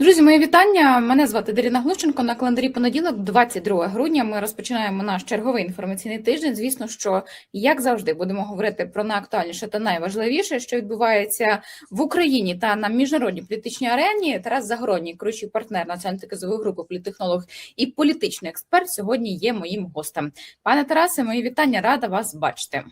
Друзі, мої вітання. Мене звати Даріна Глущенко. На календарі понеділок, 22 грудня. Ми розпочинаємо наш черговий інформаційний тиждень. Звісно, що як завжди будемо говорити про найактуальніше та найважливіше, що відбувається в Україні та на міжнародній політичній арені. Тарас Загородній, керуючий партнер національної казової групи, політтехнолог і політичний експерт, сьогодні є моїм гостем. Пане Тарасе, мої вітання, рада вас бачити.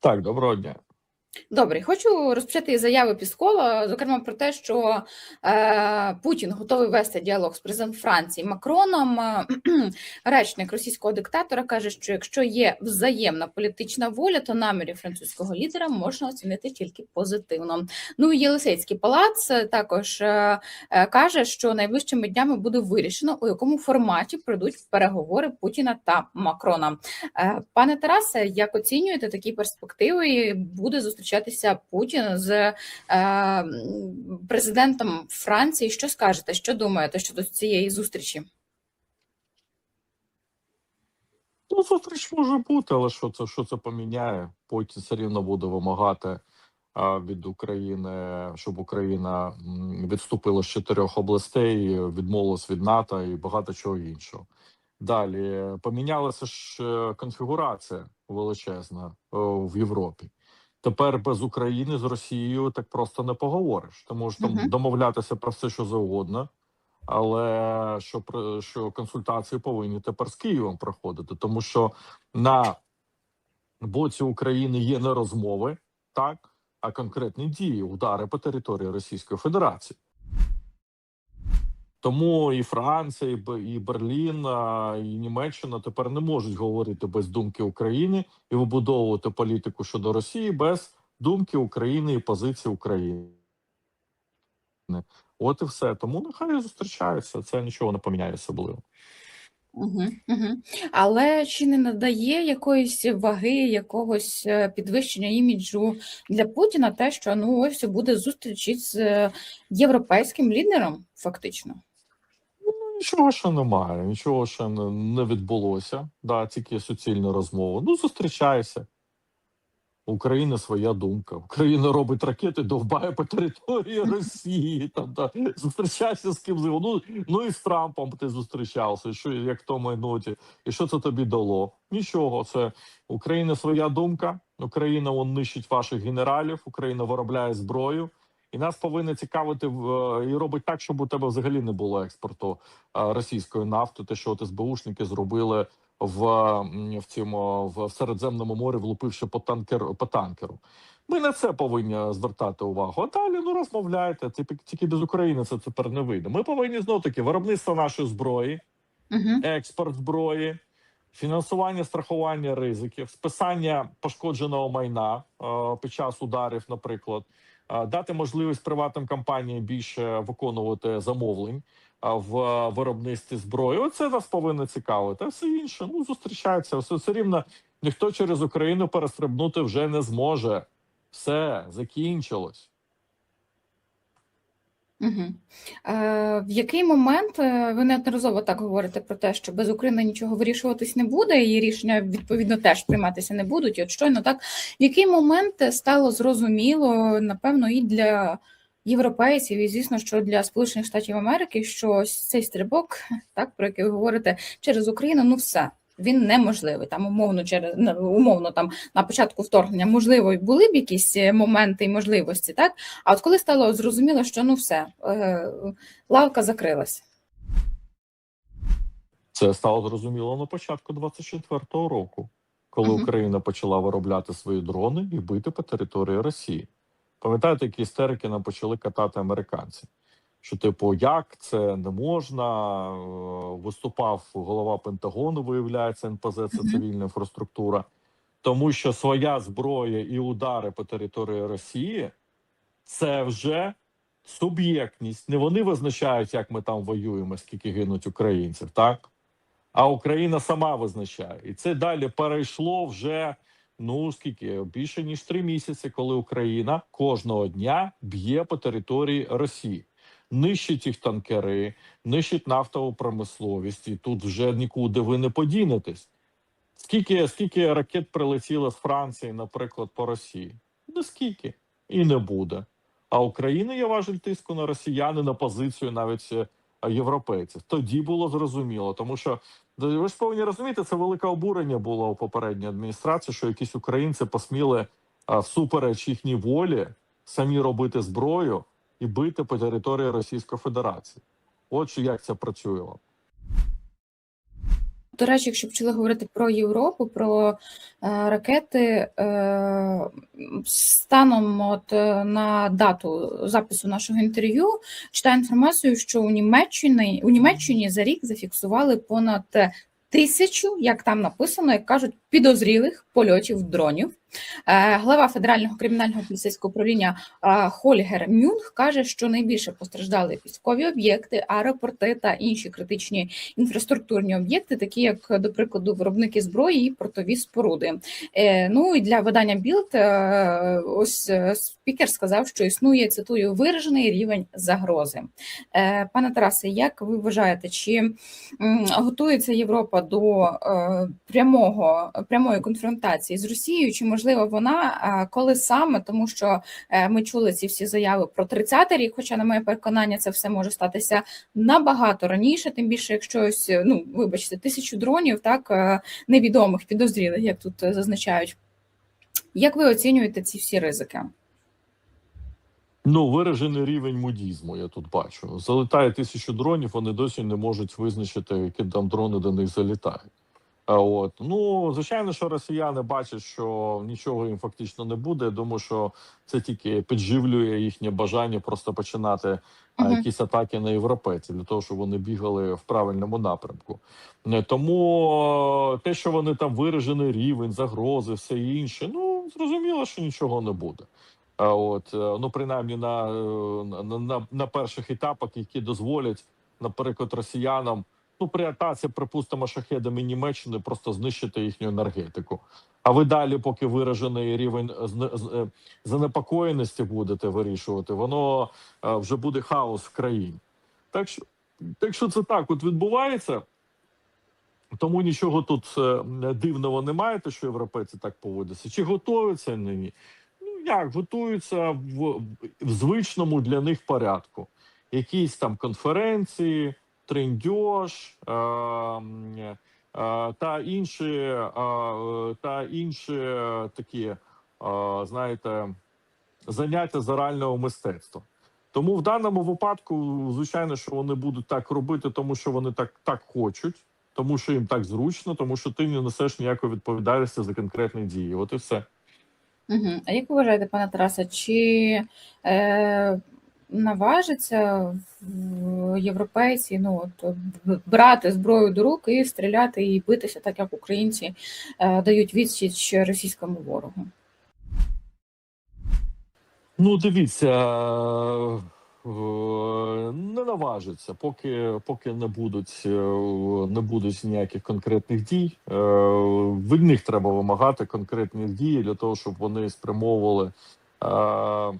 Так, доброго дня. Добре, хочу розпочати заяви Піскола, зокрема про те, що е, Путін готовий вести діалог з президентом Франції Макроном. Речник російського диктатора каже, що якщо є взаємна політична воля, то наміри французького лідера можна оцінити тільки позитивно. Ну і Єлисейський палац е, також е, е, каже, що найближчими днями буде вирішено, у якому форматі пройдуть переговори Путіна та Макрона. Е, Пане Тарасе, як оцінюєте такі перспективи? Буде зустрічатися Путін з е, президентом Франції? Що скажете? Що думаєте щодо цієї зустрічі? Ну, зустріч може бути, але що це, що це поміняє? Путін все рівно буде вимагати від України, щоб Україна відступила з чотирьох областей, відмовилась від НАТО і багато чого іншого. Далі помінялася ж е, конфігурація величезна е, в Європі. Тепер без України з Росією так просто не поговориш. Ти можеш там Мгм. домовлятися про все, що завгодно, але що що консультації повинні тепер з Києвом проходити, тому що на боці України є не розмови, так а конкретні дії, удари по території Російської Федерації. Тому і Франція, і Берлін, і Німеччина тепер не можуть говорити без думки України і вибудовувати політику щодо Росії без думки України і позиції України. От і все. Тому нехай зустрічаються. Це нічого не поміняє особливо. Угу, угу. Але чи не надає якоїсь ваги, якогось е, підвищення іміджу для Путіна те, що ну ось буде зустріч із е, європейським лідером, фактично? Нічого ще немає, нічого ще не, не відбулося. Да, тільки суцільна розмова. Ну, зустрічайся. У України своя думка. Україна робить ракети, довбає по території Росії. Там, да. Зустрічайся з ким. Ну, ну і з Трампом ти зустрічався. Що, як в тому анекдоті. І що це тобі дало? Нічого. Це Україна своя думка. Україна он нищить ваших генералів, Україна виробляє зброю. І нас повинно цікавити в- і робить так, щоб у тебе взагалі не було експорту е, російської нафти. Те, що от СБУшники зробили в, в цьому в Середземному морі, влупивши по танкеру по танкеру. Ми на це повинні звертати увагу. А далі ну розмовляйте. Тільки, без України це тепер не вийде. Ми повинні знов таки виробництво нашої зброї, експорт зброї, фінансування страхування ризиків, списання пошкодженого майна е, під час ударів, наприклад, е, дати можливість приватним компаніям більше виконувати замовлень в виробництві зброї. Оце нас повинно цікавити. А все інше ну зустрічається. Все, все рівно ніхто через Україну перестрибнути вже не зможе. Все закінчилось. Угу. Е, в який момент е, ви неодноразово так говорите про те, що без України нічого вирішуватись не буде, і рішення відповідно теж прийматися не будуть. І от щойно так, в який момент стало зрозуміло, напевно, і для європейців, і звісно, що для Сполучених Штатів Америки, що цей стрибок, так про який ви говорите, через Україну, ну все. Він неможливий там умовно через умовно там на початку вторгнення можливо були б якісь е, моменти і можливості, так а от коли стало зрозуміло, що ну все, е, лавка закрилась. Це стало зрозуміло на початку 24-го року, коли Мгм. Україна почала виробляти свої дрони і бити по території Росії. Пам'ятаєте, які істерики нам почали катати американці? Що, типу, як це не можна? Е, Виступав голова Пентагону, виявляється, НПЗ це цивільна інфраструктура, тому що своя зброя і удари по території Росії це вже суб'єктність. Не вони визначають, як ми там воюємо, скільки гинуть українців, так? А Україна сама визначає. І це далі перейшло вже ну скільки більше ніж три місяці, коли Україна кожного дня б'є по території Росії. Нищить їх танкери, нищить нафтову промисловість, і тут вже нікуди ви не подінетесь. Скільки, скільки ракет прилетіло з Франції, наприклад, по Росії? Ну скільки? І не буде. А Україна є важель тиску на росіяни на позицію навіть е, європейців. Тоді було зрозуміло, тому що ви ж повинні розуміти, це велике обурення було у попередній адміністрації, що якісь українці посміли всупереч їхній волі самі робити зброю і бити по території Російської Федерації. От як це працює. До речі, якщо почали говорити про Європу, про е, ракети, е, станом от, е, на дату запису нашого інтерв'ю читаю інформацію, що у Німеччині, у Німеччині за рік зафіксували понад тисячу, як там написано, як кажуть, підозрілих польотів дронів. Е, Глава Федерального кримінального поліцейського управління е, Хольгер Мюнх каже, що найбільше постраждали військові об'єкти, аеропорти та інші критичні інфраструктурні об'єкти, такі як, до прикладу, виробники зброї і портові споруди. Е, Ну і для видання Білд ось спікер сказав, що існує цитую виражений рівень загрози. Пане Тарасе, як ви вважаєте, чи готується Європа до прямого прямої конфронтації з Росією? Чи можливо вона коли саме, тому що е, ми чули ці всі заяви про 30-й рік, хоча на моє переконання це все може статися набагато раніше, тим більше, якщо ось, е, ну вибачте, тисячу дронів, так е, невідомих, підозрілих, як тут зазначають. Як ви оцінюєте ці всі ризики? Ну, виражений рівень мудізму, я тут бачу. Залітає тисячу дронів, вони досі не можуть визначити, які там дрони до них залітають. А от ну звичайно, що росіяни бачать, що нічого їм фактично не буде. Я думаю, що це тільки підживлює їхнє бажання просто починати а, Мгм. якісь атаки на європейців для того, щоб вони бігали в правильному напрямку. Не тому е, те, що вони там виражений рівень, загрози, все інше, ну зрозуміло, що нічого не буде. А от е, ну принаймні на, е, на, на, на перших етапах, які дозволять, наприклад, росіянам ну при припустимо, шахедами Німеччини просто знищити їхню енергетику. А ви далі, поки виражений рівень е, занепокоєності будете вирішувати, воно е, вже буде хаос в країні. Так що, так що це так от відбувається. Тому нічого тут е, дивного немає, те, що європейці так поводяться. Чи готуються нині? Ну як готуються в, в звичному для них порядку. Якісь там конференції, трендьош е, е, та інші, е, та інші такі, знаєте, заняття зарального мистецтва. Тому в даному випадку, звичайно, що вони будуть так робити, тому що вони так, так хочуть, тому що їм так зручно, тому що ти не несеш ніякої відповідальності за конкретні дії. От і все. Угу. А як ви вважаєте, пане Тарасе, чи е, наважаться в- європейці ну, от, брати зброю до рук і стріляти і битися, так як українці е, дають відсіч російському ворогу? Ну, дивіться, е, не наважиться, поки, поки не будуть е, не будуть ніяких конкретних дій. Е, Від них треба вимагати конкретних дій для того, щоб вони спрямовували е, е,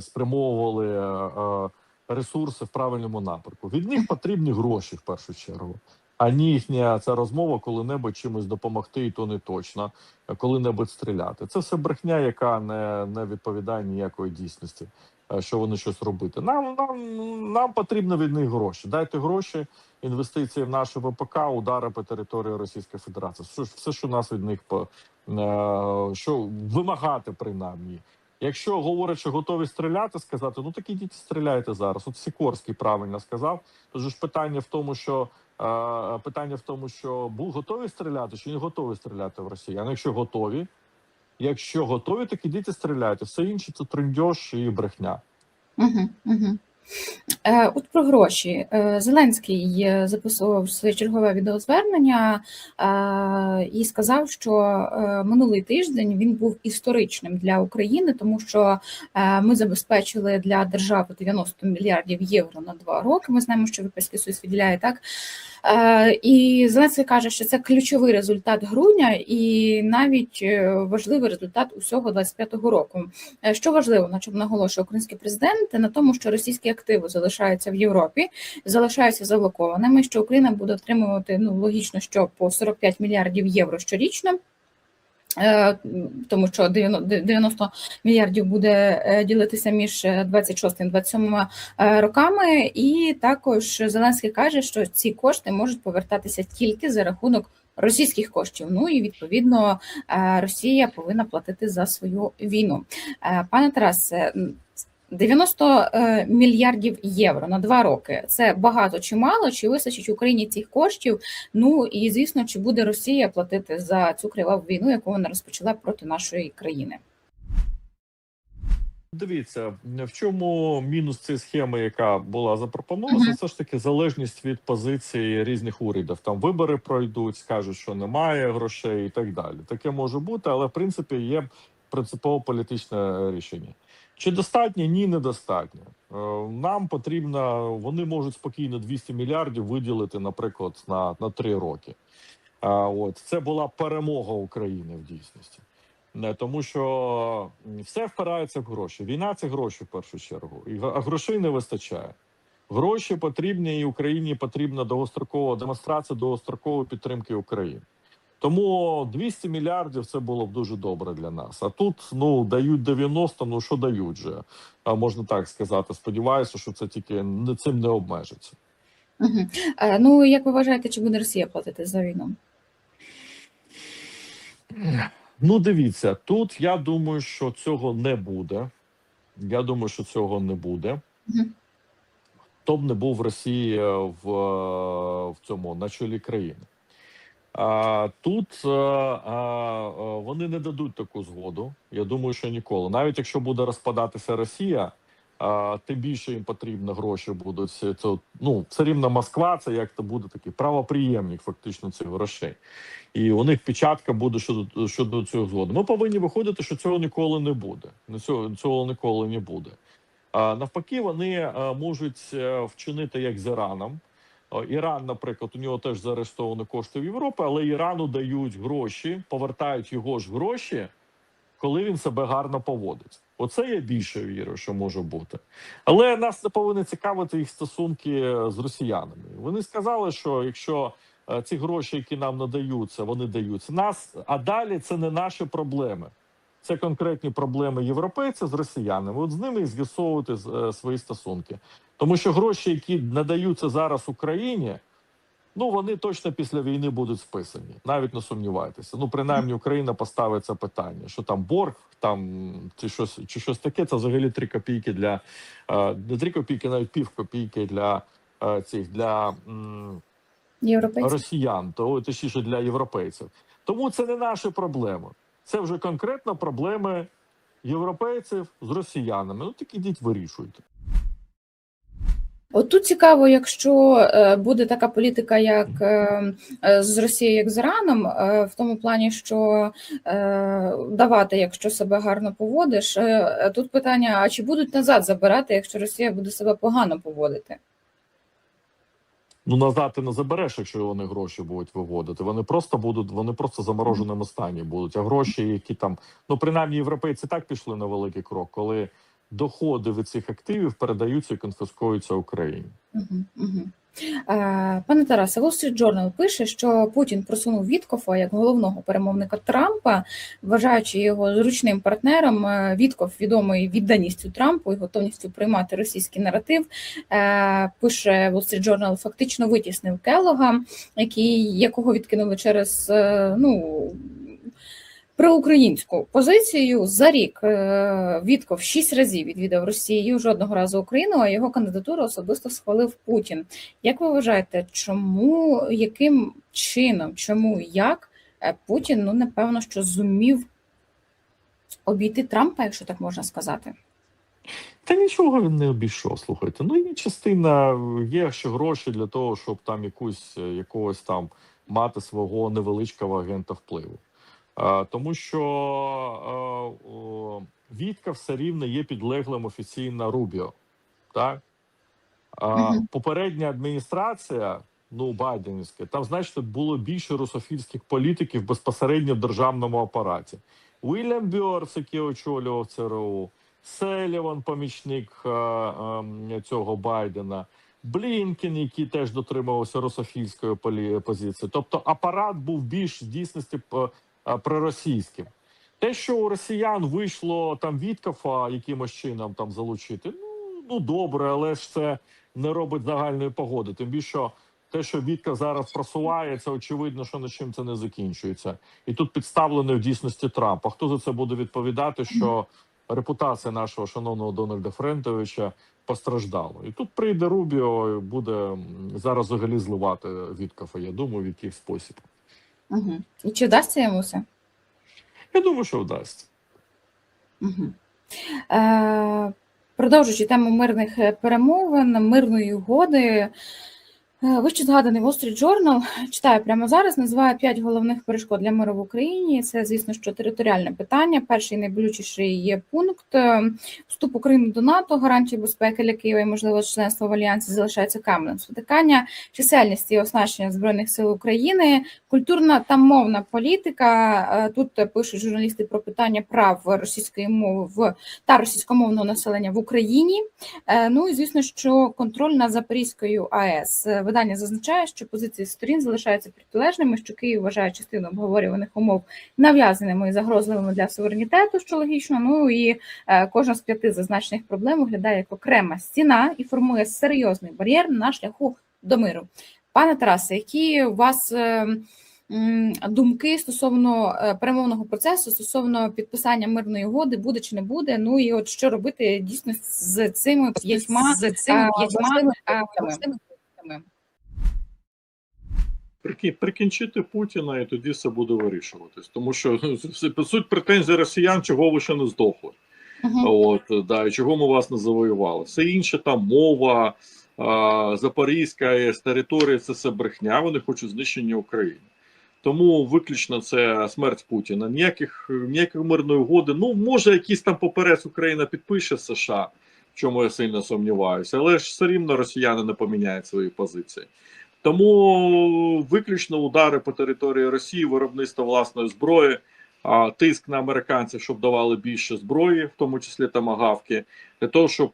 спрямовували е, ресурси в правильному напрямку. Від них потрібні гроші в першу чергу. А не їхня ця розмова коли-небудь чимось допомогти, і то не точно, коли-небудь стріляти. Це все брехня, яка не, не відповідає ніякої дійсності, е, що вони щось робити. Нам, нам, нам потрібно від них гроші. Дайте гроші, інвестиції в наше ВПК, удари по території Російської Федерації. Все, що нас від них по е, що вимагати принаймні. Якщо говорять, що готові стріляти, сказати, ну так ідіть стріляйте зараз. От Сікорський правильно сказав. Тож ж питання в тому, що е, питання в тому, що був готові стріляти, чи не готові стріляти в Росіян. Якщо готові, якщо готові, так ідіть і стріляйте. Все інше це трендьош і брехня. Угу, угу. Е, От про гроші. Е, Зеленський е, записував своє чергове відеозвернення і сказав, що минулий тиждень він був історичним для України, тому що ми забезпечили для держави 90 мільярдів євро на два роки. Ми знаємо, що Європейський Союз виділяє так. Е, І Зеленський каже, що це ключовий результат грудня і навіть е, важливий результат усього 25-го року. Е, Що важливо, на чому наголошує український президент, на тому, що російські активи залишаються в Європі, залишаються заблокованими, що Україна буде отримувати ну логічно, що по 45 мільярдів євро щорічно. Е, Тому що 90 мільярдів буде е, ділитися між 26 і 27 е, роками, і також Зеленський каже, що ці кошти можуть повертатися тільки за рахунок російських коштів. Ну і відповідно Росія повинна платити за свою війну. Пане Тарасе, 90 е, мільярдів євро на два роки. Це багато чи мало? Чи вистачить Україні цих коштів? Ну і звісно, чи буде Росія платити за цю криваву війну, яку вона розпочала проти нашої країни? Дивіться, в чому мінус цієї схеми, яка була запропонована, це все ж таки залежність від позиції різних урядів. Там вибори пройдуть, скажуть, що немає грошей і так далі. Таке може бути, але в принципі є принципово політичне рішення. Чи достатньо? Ні, недостатньо. Е, Нам потрібно, вони можуть спокійно 200 мільярдів виділити, наприклад, на, на 3 роки. От це була перемога України в дійсності. Тому що все впирається в гроші. Війна це гроші в першу чергу, і грошей не вистачає. Гроші потрібні, і Україні потрібна довгострокова демонстрація довгострокової підтримки України. Тому 200 мільярдів це було б дуже добре для нас. А тут ну дають 90, ну що дають же, а можна так сказати. Сподіваюся, що це тільки цим не обмежиться. Угу. Ну як ви вважаєте, чи буде Росія платити за війну? Ну, дивіться, тут я думаю, що цього не буде. Я думаю, що цього не буде. Хто б не був в Росії е, в, е, в цьому на чолі країни. Тут е, а, е, вони не дадуть таку згоду. Я думаю, що ніколи. Навіть якщо буде розпадатися Росія, тим більше їм потрібно гроші будуть. Це, ну, все рівно Москва, це як то буде такий правоприємник фактично цих грошей. І у них печатка буде щодо щодо цього згоди. Ми повинні виходити, що цього ніколи не буде. Цього, цього ніколи не буде. Навпаки, вони можуть е, вчинити як з Іраном. О, Іран, наприклад, у нього теж заарештовані кошти в Європі, але Ірану дають гроші, повертають його ж гроші, коли він себе гарно поводить. Оце я більше вірю, що може бути. Але нас не повинні цікавити їх стосунки з росіянами. Вони сказали, що якщо е, ці гроші, які нам надаються, вони даються нас, а далі це не наші проблеми. Це конкретні проблеми європейців з росіянами. От з ними і з'ясовувати е, свої стосунки. Тому що гроші, які надаються зараз Україні, ну вони точно після війни будуть списані. Навіть не сумнівайтеся. Ну, принаймні, Україна поставить це питання, що там борг, там чи щось, чи щось таке. Це взагалі 3 копійки для е, не 3 копійки, навіть пів копійки для е, цих для росіян, то точніше для європейців. Тому це не наші проблеми. Це вже конкретно проблеми європейців з росіянами. Ну так ідіть вирішуйте. От тут цікаво, якщо е, буде така політика, як е, е, з Росією, як з Іраном, в тому плані, що давати, якщо себе гарно поводиш. Тут питання: а чи будуть назад забирати, якщо Росія буде себе погано поводити? Ну назад ти не забереш, якщо вони гроші будуть виводити. Вони просто будуть, вони просто в замороженому стані будуть. А гроші, які там, ну принаймні, європейці так пішли на великий крок, коли доходи від цих активів передаються і конфіскуються Україні. Угу. Пане Тарасе, Wall Street Journal пише, що Путін просунув Віткофа як головного перемовника Трампа, вважаючи його зручним партнером. Е, Вітков відомий відданістю Трампу і готовністю приймати російський наратив. Е, Пише Wall Street Journal, фактично витіснив Келога, який якого відкинули через е, ну. Проукраїнську позицію за рік е, Вітков шість разів відвідав Росію, жодного разу Україну, а його кандидатуру особисто схвалив Путін. Як ви вважаєте, чому яким чином, чому як е, Путін ну напевно що зумів обійти Трампа, якщо так можна сказати? Та нічого він не обійшов. Слухайте. Ну є частина, є ще гроші для того, щоб там якусь якогось там мати свого невеличкого агента впливу. А, тому що а, Вітка все рівно є підлеглим офіційно Рубіо. Так? Попередня адміністрація, ну Байденівська, там, значить, було більше русофільських політиків безпосередньо в державному апараті. Уільям Бьорс, який очолював ЦРУ, Селіван, помічник а, а, цього Байдена. Блінкен, який теж дотримувався русофільської позиції. Тобто апарат був більш в дійсності проросійським. Те, що у росіян вийшло там Віткафа якимось чином там залучити, ну, ну добре, але ж це не робить загальної погоди. Тим більше те, що Вітка зараз просувається, очевидно, що нічим це не закінчується. І тут підставлений в дійсності Трамп. А хто за це буде відповідати? Що репутація нашого шановного Дональда Френтовича постраждала. І тут прийде Рубіо і буде зараз взагалі зливати Віткафа. Я думаю, в який спосіб. Угу. І чи вдасться йому все? Я думаю, що вдасться. Угу. Е, продовжуючи тему мирних е, перемовин, мирної угоди. Е, Вище згаданий Wall Street Journal, читаю прямо зараз, називає п'ять головних перешкод для миру в Україні. Це, звісно, що територіальне питання. Перший найболючіший є пункт е, вступ України до НАТО, гарантії безпеки для Києва і можливо членство в альянсі залишається каменем спотикання, чисельність і оснащення збройних сил України, культурна та мовна політика. Е, Тут пишуть журналісти про питання прав російської мови в та російськомовного населення в Україні. Ну і звісно, що контроль над Запорізькою АЕС. Видання зазначає, що позиції сторін залишаються протилежними, що Київ вважає частину обговорюваних умов нав'язаними і загрозливими для суверенітету, що логічно. Ну і е, кожна з п'яти зазначених проблем виглядає як окрема стіна і формує серйозний бар'єр на шляху до миру. Пане Тарасе, які у вас е, думки стосовно е, перемовного процесу, стосовно підписання мирної угоди, буде чи не буде? Ну і от що робити дійсно з цими п'ятьма з цими п'ятьма Прикінчити Путіна, і тоді все буде вирішуватись. Тому що ну, суть претензій росіян, чого ви ще не здохли. Мгм. От да, і чого ми вас не завоювали? Все інше там мова, а, Запорізька АЕС, територія це все брехня. Вони хочуть знищення України. Тому виключно це смерть Путіна. Ніяких ніякої мирної угоди. Ну може, якийсь там поперець Україна підпише США, в чому я сильно сумніваюся, але ж все рівно росіяни не поміняють свої позиції. Тому виключно удари по території Росії, виробництво власної зброї, тиск на американців, щоб давали більше зброї, в тому числі тамагавки, для того, щоб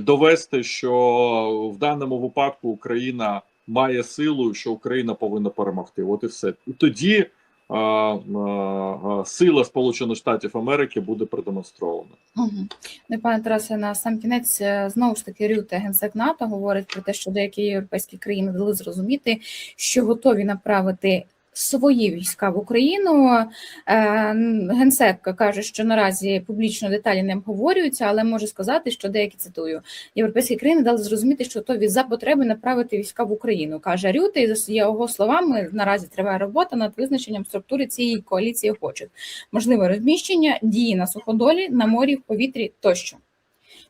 довести, що в даному випадку Україна має силу, що Україна повинна перемогти. От і все. І тоді сила Сполучених Штатів Америки буде продемонстрована. Угу. Ну, пане Тарасе, на сам кінець е, знову ж таки Рюте, генсек НАТО, говорить про те, що деякі європейські країни дали зрозуміти, що готові направити свої війська в Україну. Е, Генсек каже, що наразі публічно деталі не обговорюються, але може сказати, що деякі цитую європейські країни дали зрозуміти, що готові за потреби направити війська в Україну. каже Рюте, і за його словами, наразі триває робота над визначенням структури цієї коаліції охочих можливе розміщення, дії на суходолі, на морі, в повітрі тощо.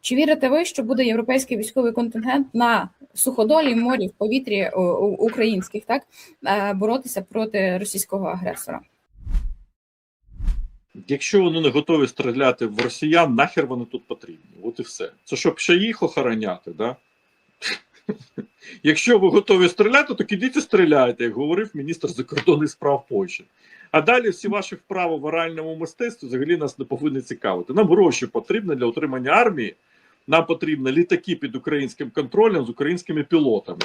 Чи вірите ви, що буде європейський військовий контингент на суходолі, морі, в повітрі у- українських, так е, боротися проти російського агресора? Якщо вони не готові стріляти в росіян, нахер вони тут потрібні. От і все. Це щоб ще їх охороняти, да? Якщо ви готові стріляти, то ідіть і стріляйте, як говорив міністр закордонних справ Польщі. А далі всі ваші вправи в оральному мистецтві взагалі нас не повинні цікавити. Нам гроші потрібні для утримання армії. Нам потрібні літаки під українським контролем з українськими пілотами,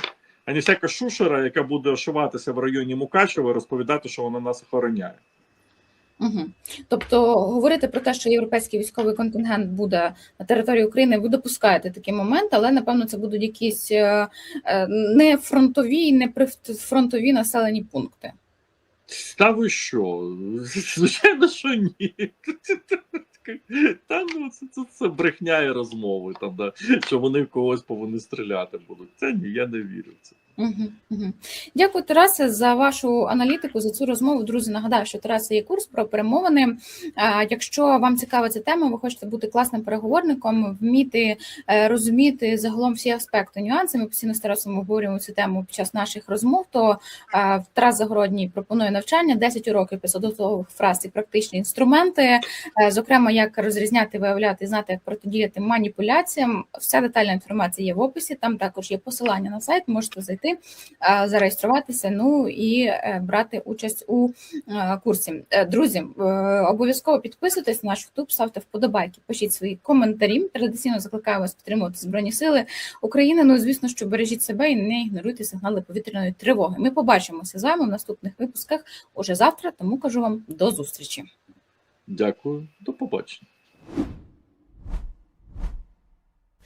а не всяка шушера, яка буде ошиватися в районі Мукачева розповідати, що вона нас охороняє. Угу. Тобто говорити про те, що європейський військовий контингент буде на території України, ви допускаєте такий момент, але напевно це будуть якісь е, е, не фронтові, не прифронтові населені пункти. Та ви що? Звичайно, що ні. Та ну це, це, це брехня і розмови, там, да, що вони в когось повинні стріляти будуть. Це ні, я не вірю в це. Дякую, Тарасе, за вашу аналітику, за цю розмову. Друзі, нагадаю, що Тарасе є курс про перемовини. Якщо вам цікава ця тема, ви хочете бути класним переговорником, вміти е, розуміти загалом всі аспекти, нюанси. Ми постійно з Тарасом обговорюємо цю тему під час наших розмов. То Тарас Загородній пропонує навчання 10 уроків підготових фраз і практичні інструменти, е, зокрема, як розрізняти, виявляти, знати, як протидіяти маніпуляціям. Вся детальна інформація є в описі. Там також є посилання на сайт. Можете зайти прийти, е, зареєструватися. Ну і е, брати участь у е, курсі. Друзі, обов'язково підписуйтесь на наш YouTube, ставте вподобайки, пишіть свої коментарі. Традиційно закликаю вас підтримувати збройні сили України. Ну звісно, що бережіть себе і не ігноруйте сигнали повітряної тривоги. Ми побачимося з вами в наступних випусках уже завтра. Тому кажу вам до зустрічі. Дякую, до побачення.